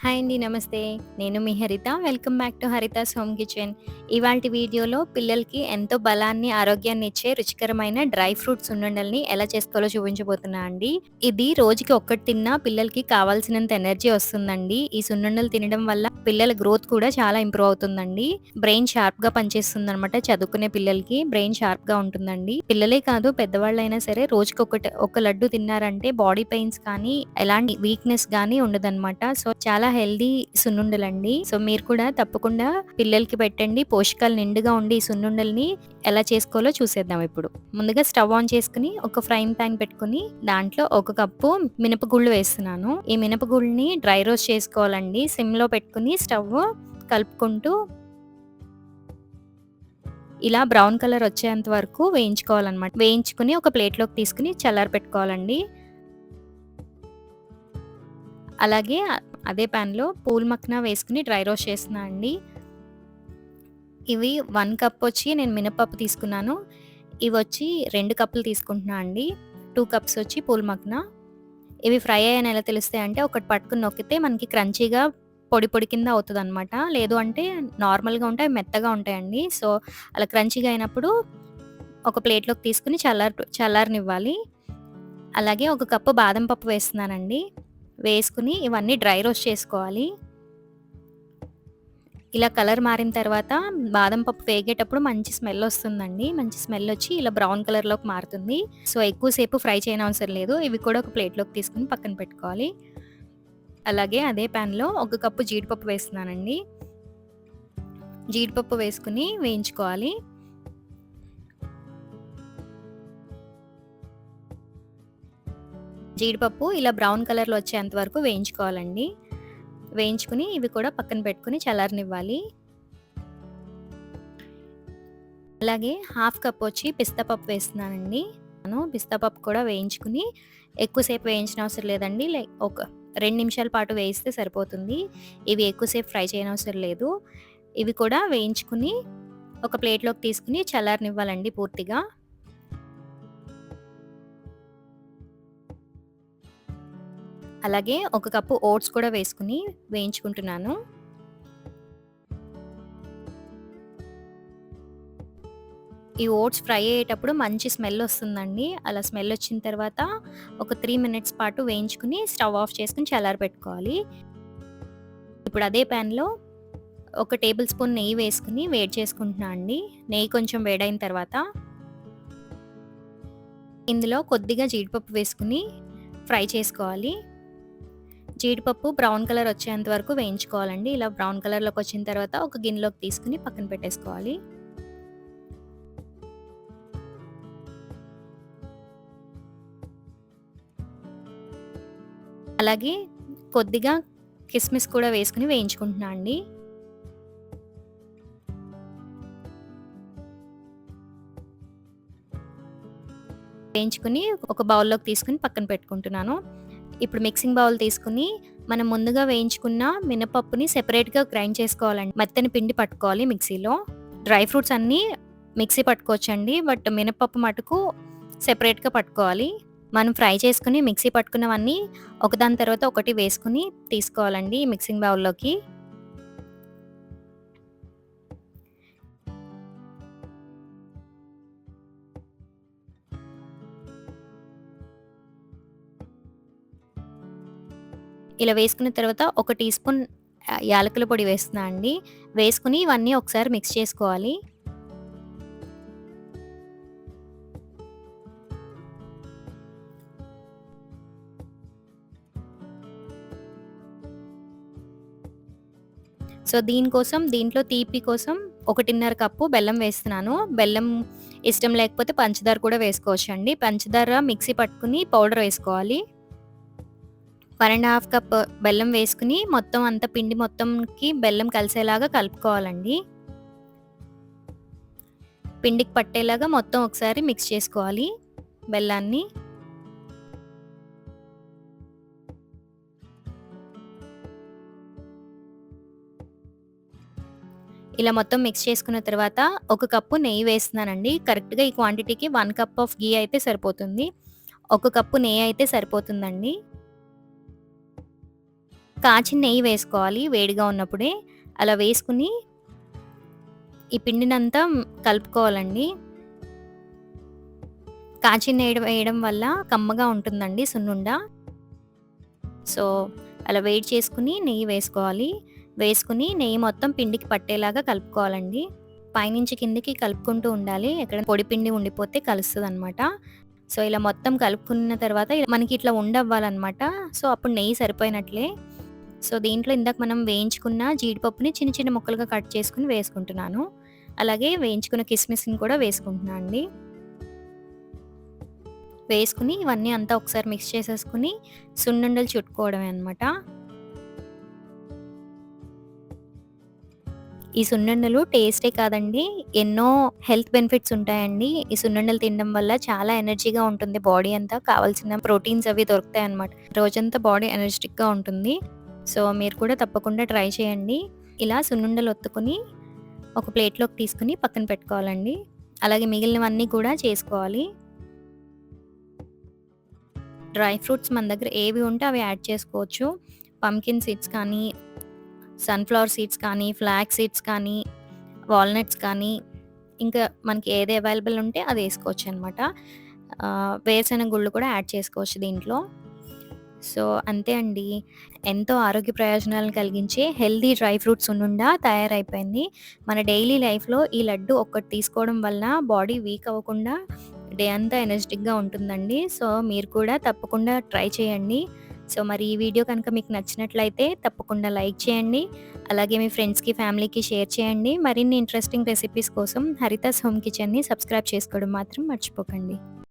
Hi అండి. నమస్తే. నేను మీ Haritha. Welcome back to Haritha's home kitchen. ఇవాళ వీడియోలో పిల్లలకి ఎంతో బలాన్ని, ఆరోగ్యాన్ని ఇచ్చే రుచికరమైన డ్రై ఫ్రూట్స్ సున్నుండల్ని ఎలా చేసుకోవాలో చూపించబోతున్నా అండి. ఇది రోజుకి ఒక్కటి తిన్నా పిల్లలకి కావాల్సినంత ఎనర్జీ వస్తుందండి. ఈ సున్నుండలు తినడం వల్ల పిల్లల గ్రోత్ కూడా చాలా ఇంప్రూవ్ అవుతుందండి. బ్రెయిన్ షార్ప్‌గా పనిచేస్తుందనమాట. చదువుకునే పిల్లలకి బ్రెయిన్ షార్ప్గా ఉంటుందండి. పిల్లలే కాదు పెద్దవాళ్ళైనా సరే రోజుకొకటి ఒక లడ్డు తిన్నారంటే బాడీ పెయిన్స్ కానీ, ఎలాంటి వీక్‌నెస్ కానీ ఉండదన్నమాట సో, చాలా హెల్దీ సున్నుండలండి. సో, మీరు కూడా తప్పకుండా పిల్లలకి పెట్టండి. పోషకాలు నిండుగా ఉండి ఈ సున్నుండల్ని ఎలా చేసుకోవాలో చూసేద్దాం ఇప్పుడు. ముందుగా స్టవ్ ఆన్ చేసుకుని ఒక ఫ్రైన్ ప్యాన్ పెట్టుకొని దాంట్లో ఒక కప్పు మినపగుళ్ళు వేస్తున్నాను. ఈ మినపగుళ్ళని డ్రై రోస్ట్ చేసుకోవాలండి. సిమ్‌లో పెట్టుకుని స్టవ్ కలుపుకుంటూ ఇలా బ్రౌన్ కలర్ వచ్చేంత వరకు వేయించుకోవాలన్నమాట వేయించుకొని ఒక ప్లేట్‌లోకి తీసుకుని చల్లారి పెట్టుకోవాలండి అలాగే అదే ప్యాన్లో పూల్ మక్నా వేసుకుని డ్రై రోస్ట్ చేస్తున్నా అండి. ఇవి వన్ కప్ వచ్చి నేను మినపప్పు తీసుకున్నాను. ఇవి వచ్చి రెండు కప్పులు తీసుకుంటున్నా అండి. టూ కప్స్ వచ్చి పూల్ మక్నా. ఇవి ఫ్రై అయ్యాయని ఎలా తెలుస్తాయంటే ఒకటి పట్టుకుని నొక్కితే మనకి క్రంచీగా పొడి పొడి కింద అవుతదనమాట. లేదు అంటే నార్మల్‌గా ఉంటే అవి మెత్తగా ఉంటాయండి. సో, అలా క్రంచీగా అయినప్పుడు ఒక ప్లేట్‌లోకి తీసుకుని చల్లార్ చల్లారనివ్వాలి. అలాగే ఒక కప్పు బాదం పప్పు వేస్తున్నానండి. వేసుకుని ఇవన్నీ డ్రై రోస్ట్ చేసుకోవాలి. ఇలా కలర్ మారిన తర్వాత బాదం పప్పు వేగేటప్పుడు మంచి స్మెల్ వస్తుందండి. మంచి స్మెల్ వచ్చి ఇలా బ్రౌన్ కలర్‌లోకి మారుతుంది. సో, ఎక్కువసేపు ఫ్రై చేయనవసరం లేదు. ఇవి కూడా ఒక ప్లేట్‌లోకి తీసుకొని పక్కన పెట్టుకోవాలి. అలాగే అదే పాన్‌లో ఒక కప్పు జీడిపప్పు వేస్తున్నానండి. జీడిపప్పు వేసుకుని వేయించుకోవాలి. జీడిపప్పు ఇలా బ్రౌన్ కలర్‌లో వచ్చేంత వరకు వేయించుకోవాలండి. వేయించుకుని ఇవి కూడా పక్కన పెట్టుకొని చల్లారనివ్వాలి. అలాగే హాఫ్ కప్ వచ్చి పిస్తా పప్పు వేస్తున్నానండి. నేను పిస్తా పప్పు కూడా వేయించుకుని ఎక్కువసేపు వేయించిన అవసరం లేదండి. లైక్ ఒక రెండు నిమిషాల పాటు వేయిస్తే సరిపోతుంది. ఇవి ఎక్కువసేపు ఫ్రై చేయనవసరం లేదు. ఇవి కూడా వేయించుకుని ఒక ప్లేట్‌లోకి తీసుకుని చల్లారనివ్వాలండి పూర్తిగా. అలాగే ఒక కప్పు ఓట్స్ కూడా వేసుకుని వేయించుకుంటున్నాను. ఈ ఓట్స్ ఫ్రై అయ్యేటప్పుడు మంచి స్మెల్ వస్తుందండి. అలా స్మెల్ వచ్చిన తర్వాత ఒక త్రీ మినిట్స్ పాటు వేయించుకొని స్టవ్ ఆఫ్ చేసుకుని చల్లారి పెట్టుకోవాలి ఇప్పుడు అదే పాన్‌లో ఒక టేబుల్ స్పూన్ నెయ్యి వేసుకుని వేడి చేసుకుంటున్నా అండి. నెయ్యి కొంచెం వేడైన తర్వాత ఇందులో కొద్దిగా జీడిపప్పు వేసుకొని ఫ్రై చేసుకోవాలి. జీడిపప్పు బ్రౌన్ కలర్ వచ్చేంత వరకు వేయించుకోవాలండి. ఇలా బ్రౌన్ కలర్‌లోకి వచ్చిన తర్వాత ఒక గిన్నెలోకి తీసుకుని పక్కన పెట్టేసుకోవాలి. అలాగే కొద్దిగా కిస్మిస్ కూడా వేసుకుని వేయించుకుంటున్నా అండి. వేయించుకొని ఒక బౌల్‌లోకి తీసుకుని పక్కన పెట్టుకుంటున్నాను. ఇప్పుడు మిక్సింగ్ బౌల్ తీసుకొని మనం ముందుగా వేయించుకున్న మినపప్పుని సెపరేట్‌గా గ్రైండ్ చేసుకోవాలండి. మెత్తని పిండి పట్టుకోవాలి మిక్సీలో. డ్రై ఫ్రూట్స్ అన్నీ మిక్సీ పట్టుకోవచ్చండి. బట్ మినపప్పు మటుకు సెపరేట్‌గా పట్టుకోవాలి. మనం ఫ్రై చేసుకుని మిక్సీ పట్టుకున్నవన్నీ ఒకదాని తర్వాత ఒకటి వేసుకుని తీసుకోవాలండి మిక్సింగ్ బౌల్‌లోకి. ఇలా వేసుకున్న తర్వాత ఒక టీ స్పూన్ యాలకుల పొడి వేస్తున్నా అండి. వేసుకుని ఇవన్నీ ఒకసారి మిక్స్ చేసుకోవాలి. సో, దీనికోసం దీంట్లో తీపి కోసం 1:30 కప్పు బెల్లం వేస్తున్నాను. బెల్లం ఇష్టం లేకపోతే పంచదార కూడా వేసుకోవచ్చండి. పంచదార మిక్సీ పట్టుకొని పౌడర్ వేసుకోవాలి. వర్ అండ్ హాఫ్ కప్ బెల్లం వేసుకుని మొత్తం అంత పిండి మొత్తంకి బెల్లం కలిసేలాగా కలుపుకోవాలండి. పిండికి పట్టేలాగా మొత్తం ఒకసారి మిక్స్ చేసుకోవాలి బెల్లాన్ని. ఇలా మొత్తం మిక్స్ చేసుకున్న తర్వాత ఒక కప్పు నెయ్యి వేస్తున్నానండి. కరెక్ట్‌గా ఈ క్వాంటిటీకి వన్ కప్ ఆఫ్ ఘీ అయితే సరిపోతుంది. ఒక కప్పు నెయ్యి అయితే సరిపోతుందండి. కాచిన నెయ్యి వేసుకోవాలి వేడిగా ఉన్నప్పుడే. అలా వేసుకుని ఈ పిండినంతా కలుపుకోవాలండి. కాచిన నెయ్యి వేయడం వల్ల కమ్మగా ఉంటుందండి సున్నుండ. సో, అలా వేడి చేసుకుని నెయ్యి వేసుకోవాలి. వేసుకుని నెయ్యి మొత్తం పిండికి పట్టేలాగా కలుపుకోవాలండి. పైనుంచి కిందికి కలుపుకుంటూ ఉండాలి. ఎక్కడ పొడి పిండి ఉండిపోతే అనమాట సో, ఇలా మొత్తం కలుపుకున్న తర్వాత మనకి ఇట్లా ఉండవ్వాలనమాట. సో, అప్పుడు నెయ్యి సరిపోయినట్లే. సో, దీంట్లో ఇందాక మనం వేయించుకున్న జీడిపప్పుని చిన్న చిన్న ముక్కలుగా కట్ చేసుకుని వేసుకుంటున్నాను. అలాగే వేయించుకున్న కిస్మిస్‌ని కూడా వేసుకుంటున్నాను అండి. వేసుకుని ఇవన్నీ అంతా ఒకసారి మిక్స్ చేసేసుకుని సున్నుండలు చుట్టుకోవడమే అనమాట. ఈ సున్నుండలు టేస్టే కాదండి, ఎన్నో హెల్త్ బెనిఫిట్స్ ఉంటాయండి. ఈ సున్నుండలు తినడం వల్ల చాలా ఎనర్జీగా ఉంటుంది బాడీ అంతా. కావాల్సిన ప్రోటీన్స్ అవి దొరుకుతాయి అనమాట రోజంతా బాడీ ఎనర్జెటిక్గా ఉంటుంది. సో, మీరు కూడా తప్పకుండా ట్రై చేయండి. ఇలా సున్నుండలు ఒత్తుకొని ఒక ప్లేట్‌లోకి తీసుకొని పక్కన పెట్టుకోవాలండి. అలాగే మిగిలినవన్నీ కూడా చేసుకోవాలి. డ్రై ఫ్రూట్స్ మన దగ్గర ఏవి ఉంటే అవి యాడ్ చేసుకోవచ్చు. పంకిన్ సీడ్స్ కానీ, సన్‌ఫ్లవర్ సీడ్స్ కానీ, ఫ్లాక్స్ సీడ్స్ కానీ, వాల్‌నట్స్ కానీ, ఇంకా మనకి ఏది అవైలబుల్ ఉంటే అది వేసుకోవచ్చు అనమాట వేరుశెనగ గుళ్ళు కూడా యాడ్ చేసుకోవచ్చు దీంట్లో. సో, అంతే అండి. ఎంతో ఆరోగ్య ప్రయోజనాలను కలిగించే హెల్దీ డ్రై ఫ్రూట్స్ సున్నుండ తయారైపోయింది. మన డైలీ లైఫ్‌లో ఈ లడ్డు ఒక్కటి తీసుకోవడం వలన బాడీ వీక్ అవ్వకుండా డే అంతా ఎనర్జెటిక్గా ఉంటుందండి. సో, మీరు కూడా తప్పకుండా ట్రై చేయండి. సో, మరి ఈ వీడియో కనుక మీకు నచ్చినట్లయితే తప్పకుండా లైక్ చేయండి. అలాగే మీ ఫ్రెండ్స్‌కి, ఫ్యామిలీకి షేర్ చేయండి. మరిన్ని ఇంట్రెస్టింగ్ రెసిపీస్ కోసం హరితాస్ హోమ్ కిచెన్‌ని సబ్స్క్రైబ్ చేసుకోవడం మాత్రం మర్చిపోకండి.